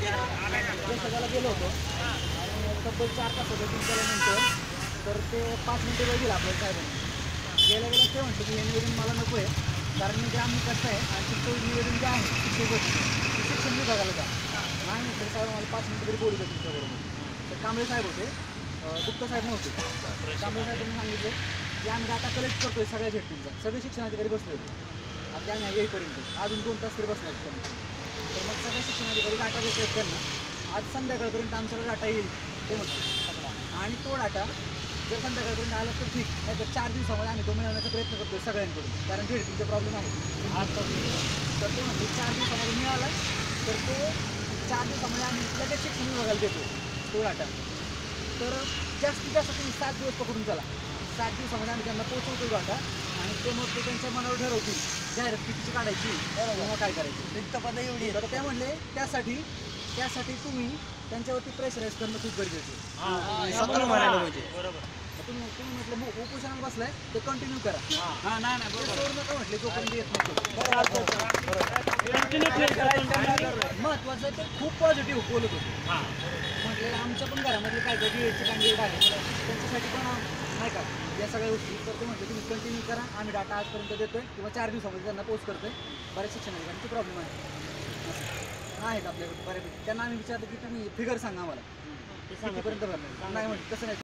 सगळ्याला गेलो होतो. आणि तब्बल चार तास तीन केल्यानंतर तर ते पाच मिनिटं वेळ दिला आपल्या साहेबांनी. गेल्या गेल्या ते म्हणतो की हे निवेदन मला नको आहे कारण मी ग्रामीण कसं आहे आणि तो निवेदन जे आहे तिथे गोष्टी ते शिक्षण विभागाला जा. नाही तर साहेब मला पाच मिनिटं तरी बोलू द्या तुमच्याबरोबर तर कांबळे साहेब होते. गुप्ता साहेब नव्हते. कांबळे साहेबांनी सांगितलं की आम्ही डाटा कलेक्ट करतोय सगळ्या झेडपींचा सगळे शिक्षण अधिकारी बसले होते. आता आम्ही येईपर्यंत अजून दोन तास तरी बसले आहेत. तर मग सगळ्या डाटा देत आहेत आज संध्याकाळपर्यंत आमच्याकडे डाटा येईल ते म्हणतो आणि तो डाटा जर संध्याकाळपर्यंत आला तर ठीक. नाही तर चार दिवसामध्ये आम्ही तो मिळवण्याचा प्रयत्न करतोय सगळ्यांकडून. कारण झेडपीचा प्रॉब्लेम आहे. आज तर ते म्हणते चार दिवसामध्ये मिळाला तर तो चार दिवसामध्ये आम्ही लगेच शिक्षण विभागाला देतो तो डाटा. तर जास्तीत जास्त तुम्ही सात दिवस पकडून चला. सात दिवसामध्ये आम्ही त्यांना पोचवतो डाटा. ते मग ते त्यांच्या मनावर ठरवतील. जाहिरात कितीची काढायची. किंवा काय करायची? रिक्त पद एवढी तर ते म्हणले त्यासाठी त्यासाठी तुम्ही त्यांच्यावरती प्रेशराईज करणं खूप गरजेचं आहे. म्हणायला मग तुम्ही तुम्ही म्हटलं उपोषणाला बसलाय ते कंटिन्यू करा. हा. नाही नाही सोडू नका म्हटले जोपर्यंत येत नसतो. महत्वाचं ते खूप पॉझिटिव्ह बोलत होते. म्हटलं आमच्या पण घरामध्ये काय काय कॅन्डिडेट आहे त्यांच्यासाठी पण नाही का? या सगळ्या गोष्टी तर ते म्हटलं तुम्ही कंटिन्यू करा. आम्ही डाटा आजपर्यंत देतोय. किंवा चार दिवसामध्ये त्यांना पोस्ट करतोय. बऱ्याच शिक्षणाधिकाऱ्यांचे प्रॉब्लेम आहे. आहेत आपल्याकडे बऱ्यापैकी. त्यांना आम्ही विचारलं की तुम्ही फिगर सांगा आम्हाला. कितीपर्यंत भरणार? नाही म्हटलं तसं नाही.